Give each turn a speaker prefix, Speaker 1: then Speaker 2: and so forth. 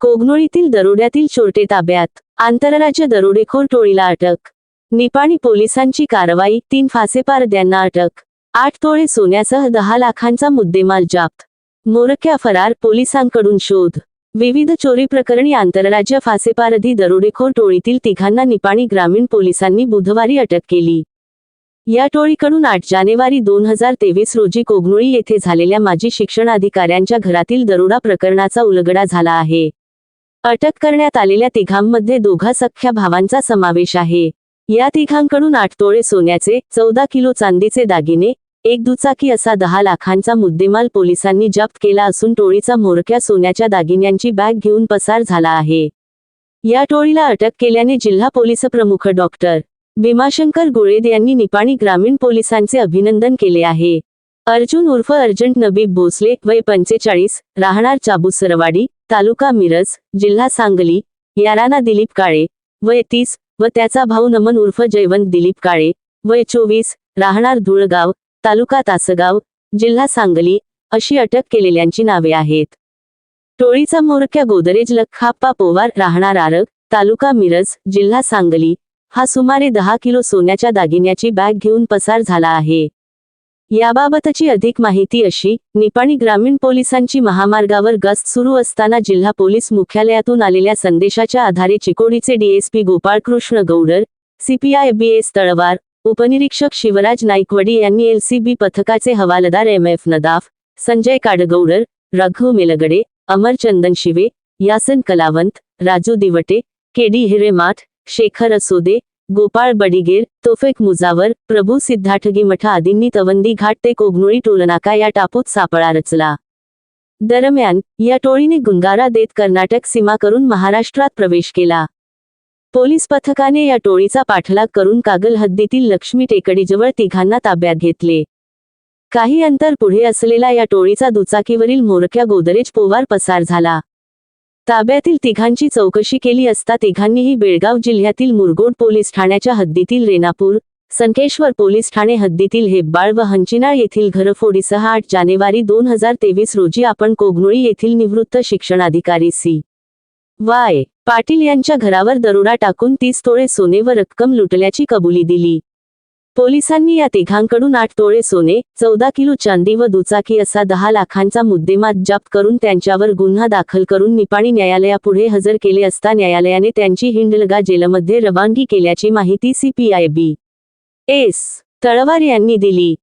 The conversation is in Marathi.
Speaker 1: कोगनोळीतील दरोड्यातील चोरटे ताब्यात आंतरराज्य दरोडेखोर टोळीला अटक. निपाणी पोलिसांची कारवाई तीन फासेपारद्यांना अटक. आठ तोळे सोन्यासह दहा लाखांचा मुद्देमाल जाप्त. मोरक्या फरार पोलिसांकडून शोध. विविध चोरी प्रकरणी आंतरराज्य फासेपारधी दरोडेखोर टोळीतील तिघांना निपाणी ग्रामीण पोलिसांनी बुधवारी अटक केली. या टोळीकडून आठ जानेवारी दोन हजार तेवीस रोजी कोगनोळी येथे झालेल्या माजी शिक्षण अधिकाऱ्यांच्या घरातील दरोडा प्रकरणाचा उलगडा झाला आहे. अटक करण्यात आलेल्या तिघांमध्ये दोघा सख्ख्या भावांचा समावेश आहे. या तिघांकडून आठ तोळे सोन्याचे चौदा किलो चांदीचे दागिने एक दुचाकी असा दहा लाखांचा मुद्देमाल पोलिसांनी जप्त केला असून टोळीचा मोरक्या सोन्याच्या दागिन्यांची बॅग घेऊन पसार झाला आहे. या टोळीला अटक केल्याने जिल्हा पोलीस प्रमुख डॉक्टर भीमाशंकर गोळेद यांनी निपाणी ग्रामीण पोलिसांचे अभिनंदन केले आहे. अर्जुन उर्फ अर्जंट नबीब भोसले वय पंचेचाळीस राहणार चाबुसरवाडी तालुका मिरज जिल्हा सांगली याराना दिलीप काळे वय तीस व त्याचा भाऊ नमन उर्फ जयवंत दिलीप काळे वय चोवीस राहणार धुळगाव तालुका तासगाव जिल्हा सांगली अशी अटक केलेल्यांची नावे आहेत. टोळीचा मोरक्या गोदरेज लखाप्पा पोवार राहणार आरग तालुका मिरज जिल्हा सांगली हा सुमारे दहा किलो सोन्याच्या दागिन्याची बॅग घेऊन पसार झाला आहे. याबाबतची अधिक माहिती अशी निपाणी ग्रामीण पोलिसांची महामार्गावर गस्त सुरू असताना जिल्हा पोलीस मुख्यालयातून आलेल्या संदेशाच्या आधारे चिकोडीचे DSP Gopalkrishna Gaudar CPI B S Talwar उपनिरीक्षक शिवराज नाईकवडी यांनी एलसीबी पथकाचे हवालदार M F Nadaf Sanjay काडगौडर Raghu Melgade Amar Chandan Shive यासन Kalawant Raju Divate KD Hiremath Shekhar Asode Gopal Badiger तोफेक Mujawar Prabhu सिद्धार्थगी मठ आदींनी तवंदी घाट ते कोगनोळी टोलनाका या टापूत सापळा रचला. दरम्यान या टोळीने गुंगारा देत कर्नाटक सीमा करून महाराष्ट्रात प्रवेश केला. पोलीस पथकाने या टोळीचा पाठलाग करून कागल हद्दीतील लक्ष्मी टेकडीजवळ तिघांना ताब्यात घेतले. काही अंतर पुढे असलेला या टोळीचा दुचाकीवरील मोरक्या गोदरेज पोवार पसार झाला. ताब्यातील तिघांची चौकशी केली असता तिघांनीही बेळगाव जिल्ह्यातील मुरगोड पोलीस ठाण्याच्या हद्दीतील रेणापूर संकेश्वर पोलीस ठाणे हद्दीतील हेब्बाळ व हंचिनाळ येथील घरफोडीसह आठ जानेवारी दोन हजार तेवीस रोजी आपण कोगनोळी येथील निवृत्त शिक्षणाधिकारी सी. वाय. पाटील यांच्या घरावर दरोडा टाकून तीस तोळे सोने व रक्कम लुटल्याची कबुली दिली. पोलिसांनी या तिघांकडून आठ तोळे सोने चौदा किलो चांदी व दुचाकी असा दहा लाखांचा मुद्देमात जप्त करून त्यांच्यावर गुन्हा दाखल करून निपाणी न्यायालयापुढे हजर केले असता न्यायालयाने त्यांची हिंडलगा जेलमध्ये रवानगी केल्याची माहिती सीपीआय बी. एस. तळवार यांनी दिली.